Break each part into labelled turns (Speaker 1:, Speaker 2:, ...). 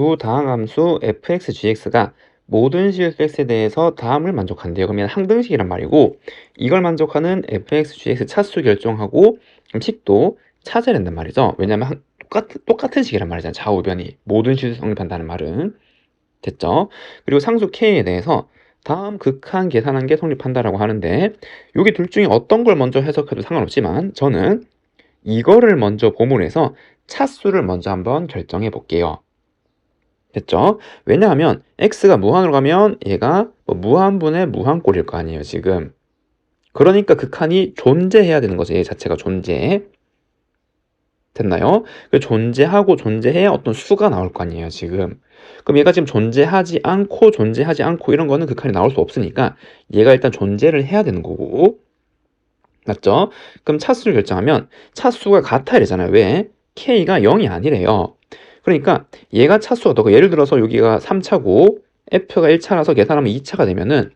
Speaker 1: 두 다항함수 fx, gx가 모든 실수 x에 대해서 다음을 만족한대요. 그러면 항등식이란 말이고 이걸 만족하는 fx, gx 차수 결정하고 식도 찾아야 된단 말이죠. 왜냐하면 한- 똑같은, 똑같은 식이란 말이잖아요. 좌우변이 모든 실수 성립한다는 말은 됐죠. 그리고 상수 k에 대해서 다음 극한 계산한 게 성립한다라고 하는데 여기 둘 중에 어떤 걸 먼저 해석해도 상관없지만 저는 이거를 먼저 보물해서 차수를 먼저 한번 결정해 볼게요. 됐죠? 왜냐하면 x가 무한으로 가면 얘가 뭐 무한분의 무한꼴일 거 아니에요, 지금. 그러니까 극한이 존재해야 되는 거죠, 얘 자체가 존재. 됐나요? 그 존재하고 존재해야 어떤 수가 나올 거 아니에요, 지금. 그럼 얘가 지금 존재하지 않고 존재하지 않고 이런 거는 극한이 나올 수 없으니까 얘가 일단 존재를 해야 되는 거고. 맞죠? 그럼 차수를 결정하면 차수가 같아야 되잖아요. 왜? k가 0이 아니래요. 그러니까 얘가 차수가 더 예를 들어서 여기가 3차고 f가 1차라서 계산하면 2차가 되면은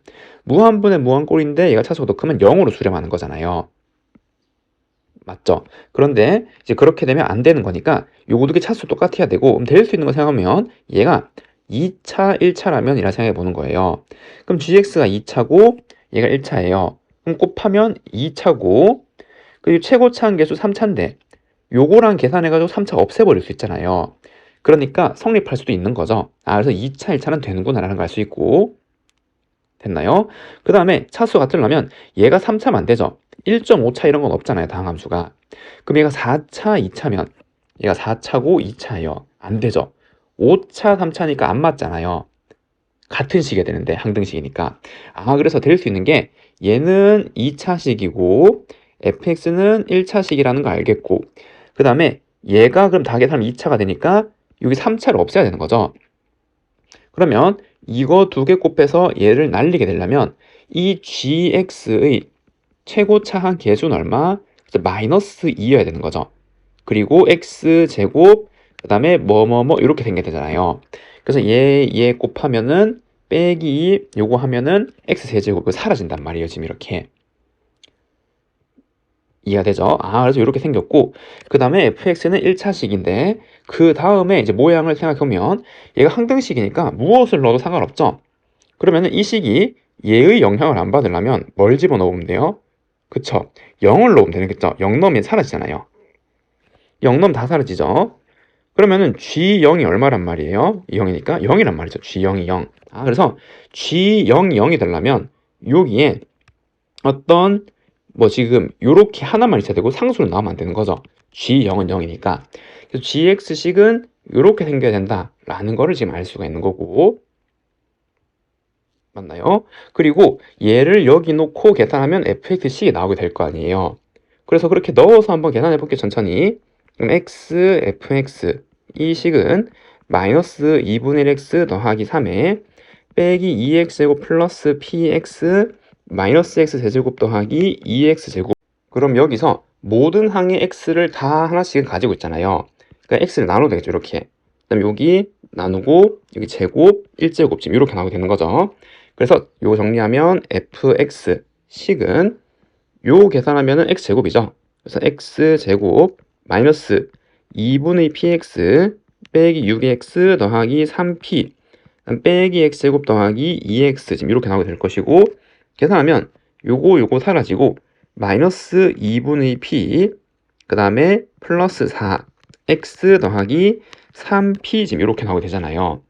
Speaker 1: 무한분의 무한꼴인데 얘가 차수가 더 크면 0으로 수렴하는 거잖아요. 맞죠? 그런데 이제 그렇게 되면 안 되는 거니까 요거 두개 차수 똑같아야 되고 그럼 될수 있는 거 생각하면 얘가 2차, 1차라면 이라 생각해 보는 거예요. 그럼 gx가 2차고 얘가 1차예요. 그럼 곱하면 2차고 그리고 최고차 한계수 3차인데 요거랑 계산해가지고 3차 없애버릴 수 있잖아요. 그러니까 성립할 수도 있는 거죠. 아, 그래서 2차, 1차는 되는구나라는 걸 알 수 있고. 됐나요? 그 다음에 차수 같으려면 얘가 3차면 안 되죠. 1.5차 이런 건 없잖아요. 다항함수가. 그럼 얘가 4차, 2차면 얘가 4차고 2차예요. 안 되죠. 5차, 3차니까 안 맞잖아요. 같은 식이 되는데 항등식이니까. 아, 그래서 될 수 있는 게 얘는 2차식이고 fx는 1차식이라는 거 알겠고 그 다음에 얘가 그럼 다 계산하면 2차가 되니까 여기 3차를 없애야 되는 거죠. 그러면 이거 두 개 곱해서 얘를 날리게 되려면 이 gx의 최고차 한 개수는 얼마? 마이너스 2여야 되는 거죠. 그리고 x제곱 그 다음에 뭐뭐뭐 이렇게 생겨야 되잖아요. 그래서 얘, 얘 곱하면은 빼기 2 요거 하면은 x세제곱 사라진단 말이에요. 지금 이렇게. 이해가 되죠? 아, 그래서 이렇게 생겼고, 그 다음에 fx는 1차식인데, 그 다음에 이제 모양을 생각해보면, 얘가 항등식이니까 무엇을 넣어도 상관없죠? 그러면은 이 식이 얘의 영향을 안 받으려면 뭘 집어넣으면 돼요? 그쵸? 0을 넣으면 되겠죠? 0 넣으면 사라지잖아요. 0 넣으면 다 사라지죠? 그러면은 G0이 얼마란 말이에요? 0이니까 0이란 말이죠. G0이 0. 아, 그래서 G0이 0이 되려면 여기에 어떤 뭐 지금 요렇게 하나만 있어야 되고 상수로 나오면 안 되는 거죠. G0은 0이니까. 그래서 GX식은 요렇게 생겨야 된다라는 거를 지금 알 수가 있는 거고. 맞나요? 그리고 얘를 여기 놓고 계산하면 fx식이 나오게 될 거 아니에요. 그래서 그렇게 넣어서 한번 계산해 볼게요. 천천히. 그럼 x, fx 이 식은 마이너스 2분의 1x 더하기 3에 빼기 2x제곱 플러스 px 마이너스 x 세제곱 더하기 2x 제곱 그럼 여기서 모든 항의 x를 다 하나씩 가지고 있잖아요. 그러니까 x를 나눠도 되겠죠. 이렇게. 그다음 여기 나누고 여기 제곱 1제곱 지금 이렇게 나오게 되는 거죠. 그래서 요거 정리하면 fx 식은 요 계산하면은 x 제곱이죠. 그래서 x 제곱 마이너스 2분의 px 빼기 6x 더하기 3p 빼기 x 제곱 더하기 2x 지금 이렇게 나오게 될 것이고 계산하면 요거 요거 사라지고 마이너스 2분의 p 그 다음에 플러스 4 x 더하기 3p 지금 이렇게 나오게 되잖아요.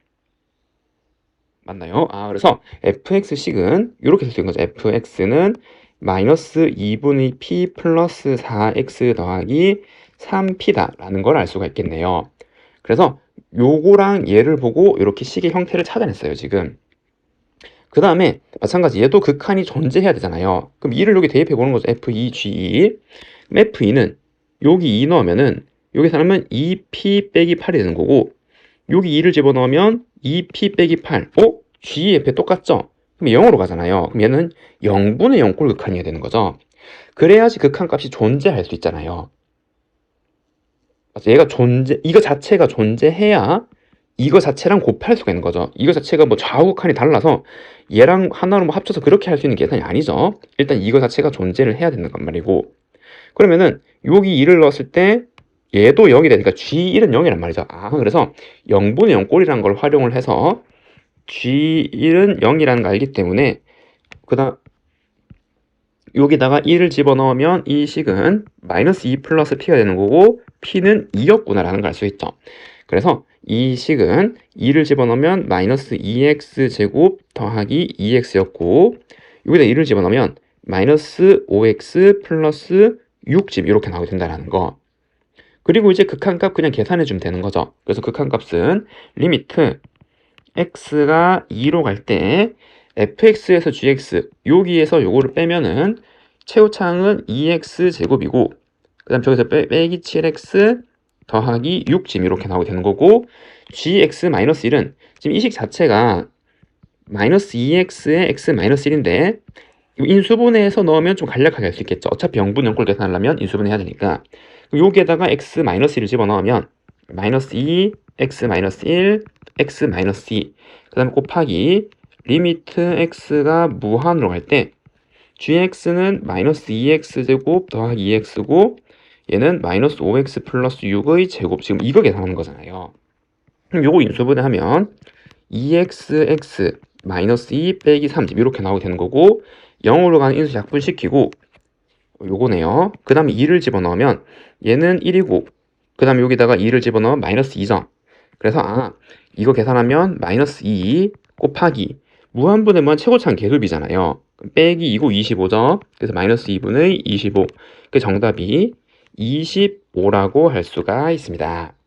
Speaker 1: 맞나요? 아 그래서 fx식은 이렇게 쓸수 있는 거죠. fx는 마이너스 2분의 p 플러스 4x 더하기 3p다 라는 걸 알 수가 있겠네요. 그래서 요거랑 얘를 보고 이렇게 식의 형태를 찾아냈어요. 지금. 그 다음에 마찬가지 얘도 극한이 존재해야 되잖아요. 그럼 2를 여기 대입해 보는 거죠. F2, G2. 그럼 F2는 여기 2 넣으면은 여기 사람은 2P 빼기 8이 되는 거고 여기 2를 집어넣으면 2P 빼기 8. 어? G, F에 똑같죠? 그럼 0으로 가잖아요. 그럼 얘는 0분의 0꼴 극한이어야 되는 거죠. 그래야지 극한 값이 존재할 수 있잖아요. 얘가 존재, 이거 자체가 존재해야 이거 자체랑 곱할 수가 있는 거죠. 이거 자체가 뭐 좌우극한이 달라서 얘랑 하나로 뭐 합쳐서 그렇게 할 수 있는 계산이 아니죠. 일단 이거 자체가 존재를 해야 되는 건 말이고. 그러면은 여기 2를 넣었을 때 얘도 0이 되니까 G1은 0이란 말이죠. 아, 그래서 0분의 0꼴이라는 걸 활용을 해서 G1은 0이라는 걸 알기 때문에 그다음 여기다가 1을 집어넣으면 이 식은 마이너스 2 플러스 P가 되는 거고 P는 2였구나라는 걸 알 수 있죠. 그래서 이 식은 2를 집어넣으면 마이너스 2x 제곱 더하기 2x였고 여기다 1을 집어넣으면 마이너스 5x 플러스 6집 이렇게 나오게 된다는 거. 그리고 이제 극한값 그냥 계산해 주면 되는 거죠. 그래서 극한값은 리미트 x가 2로 갈 때 fx에서 gx 여기에서 요거를 빼면은 최후창은 2x 제곱이고 그 다음 저기서 빼, 빼기 7x 더하기 6집 이렇게 나오게 되는 거고 gx 마이너스 1은 지금 이 식 자체가 마이너스 2x의 x 마이너스 1인데 인수분해해서 넣으면 좀 간략하게 할 수 있겠죠. 어차피 0분 0꼴 계산하려면 인수분해 해야 되니까 그럼 여기에다가 x 마이너스 1을 집어넣으면 마이너스 2 x 마이너스 1 x 마이너스 2 그 다음에 곱하기 리미트 x가 무한으로 갈 때 gx는 마이너스 2x 제곱 더하기 2x고 얘는 마이너스 5x 플러스 6의 제곱 지금 이거 계산하는 거잖아요. 그럼 요거 인수분해 하면 2xx 마이너스 2 빼기 3집 이렇게 나오게 되는 거고 0으로 가는 인수 약분시키고 요거네요. 그 다음에 2를 집어넣으면 얘는 1이고 그 다음에 여기다가 2를 집어넣으면 마이너스 2점. 그래서 아 이거 계산하면 마이너스 2 곱하기 무한분의 무한 최고차는 계급이잖아요. 빼기 2고 25점. 그래서 마이너스 2분의 25. 그 정답이 25라고 할 수가 있습니다.